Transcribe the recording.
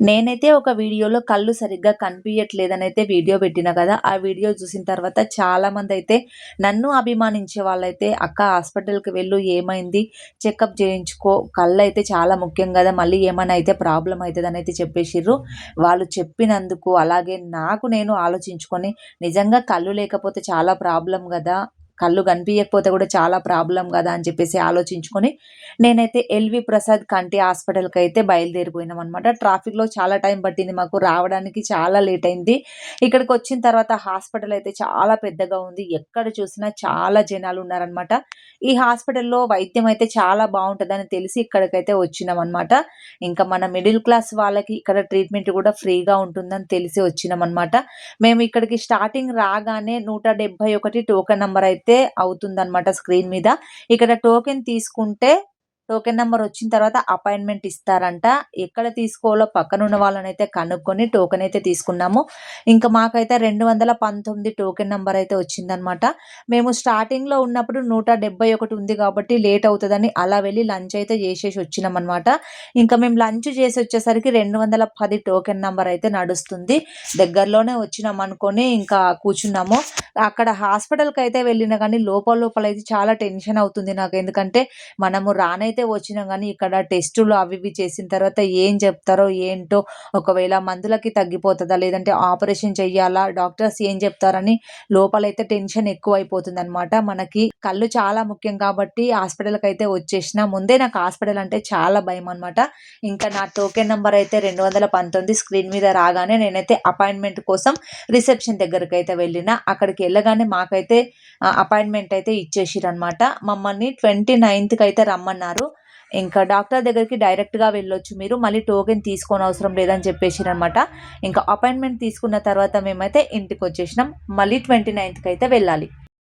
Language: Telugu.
నేనైతే ఒక వీడియోలో కళ్ళు సరిగ్గా కనిపియట్లేదనైతే వీడియో పెట్టిన కదా! ఆ వీడియో చూసిన తర్వాత చాలామందైతే నన్ను అభిమానించే వాళ్ళైతే "అక్క హాస్పిటల్‌కి వెళ్ళు ఏమైంది? చెకప్ చేయించుకో. కళ్ళు అయితే చాలా ముఖ్యం కదా మళ్ళీ ఏమైనా అయితే ప్రాబ్లమ్ అయితే చెప్పేసిర్రు. వాళ్ళు చెప్పినందుకు అలాగే నాకు నేను ఆలోచించుకొని నిజంగా కళ్ళు లేకపోతే చాలా ప్రాబ్లం కదా కళ్ళు కనిపియకపోతే కూడా చాలా ప్రాబ్లం కదా అని చెప్పేసి ఆలోచించుకొని నేనైతే ఎల్వి ప్రసాద్ కంటి హాస్పిటల్కి అయితే బయలుదేరిపోయినాం అనమాట ట్రాఫిక్లో చాలా టైం పట్టింది మాకు రావడానికి చాలా లేట్ అయింది. ఇక్కడికి వచ్చిన తర్వాత హాస్పిటల్ అయితే చాలా పెద్దగా ఉంది. ఎక్కడ చూసినా చాలా జనాలు ఉన్నారనమాట ఈ హాస్పిటల్లో వైద్యం అయితే చాలా బాగుంటుందని తెలిసి ఇక్కడికైతే వచ్చినాం అనమాట ఇంకా మన మిడిల్ క్లాస్ వాళ్ళకి ఇక్కడ ట్రీట్మెంట్ కూడా ఫ్రీగా ఉంటుందని తెలిసి వచ్చినాం అనమాట మేము ఇక్కడికి స్టార్టింగ్ రాగానే నూట ఒకటి టోకెన్ నెంబర్ అయితే అయితే అవుతుందన్నమాట స్క్రీన్ మీద. ఇక్కడ టోకెన్ తీసుకుంటే టోకెన్ నెంబర్ వచ్చిన తర్వాత అపాయింట్మెంట్ ఇస్తారంట. ఎక్కడ తీసుకోవాలో పక్కన ఉన్న వాళ్ళని అయితే కనుక్కొని టోకెన్ అయితే తీసుకున్నాము. ఇంకా మాకైతే రెండు వందల పంతొమ్మిది టోకెన్ నెంబర్ అయితే వచ్చిందనమాట మేము స్టార్టింగ్లో ఉన్నప్పుడు నూట డెబ్బై ఒకటి ఉంది కాబట్టి లేట్ అవుతుందని అలా వెళ్ళి లంచ్ అయితే చేసేసి వచ్చినాం అనమాట ఇంకా మేము లంచ్ చేసి వచ్చేసరికి రెండు వందల పది టోకెన్ నెంబర్ అయితే నడుస్తుంది. దగ్గరలోనే వచ్చినాం అనుకొని ఇంకా కూర్చున్నాము. అక్కడ హాస్పిటల్కి అయితే వెళ్ళినా కానీ లోపల లోపల అయితే చాలా టెన్షన్ అవుతుంది నాకు. ఎందుకంటే మనము రానైతే వచ్చినాం కానీ ఇక్కడ టెస్టులు అవి ఇవి చేసిన తర్వాత ఏం చెప్తారో ఏంటో ఒకవేళ మందులకి తగ్గిపోతుందా లేదంటే ఆపరేషన్ చెయ్యాలా డాక్టర్స్ ఏం చెప్తారని లోపలైతే టెన్షన్ ఎక్కువ అయిపోతుంది అనమాట మనకి కళ్ళు చాలా ముఖ్యం కాబట్టి హాస్పిటల్కి అయితే వచ్చేసిన ముందే నాకు హాస్పిటల్ అంటే చాలా భయం అనమాట ఇంకా నా టోకెన్ నెంబర్ అయితే రెండు వందల పంతొమ్మిది స్క్రీన్ మీద రాగానే నేనైతే అపాయింట్మెంట్ కోసం రిసెప్షన్ దగ్గరికి అయితే వెళ్ళిన. అక్కడికి వెళ్ళగానే మాకైతే అపాయింట్మెంట్ అయితే ఇచ్చేసిరనమాట మమ్మల్ని ట్వంటీ నైన్త్కి అయితే రమ్మన్నారు. ఇంకా డాక్టర్ దగ్గరికి డైరెక్ట్గా వెళ్ళొచ్చు మీరు. మళ్ళీ టోకెన్ తీసుకోని అవసరం లేదని చెప్పేసిరనమాట ఇంకా అపాయింట్మెంట్ తీసుకున్న తర్వాత మేమైతే ఇంటికి వచ్చేసినాం మళ్ళీ ట్వంటీ నైన్త్కి అయితే వెళ్ళాలి.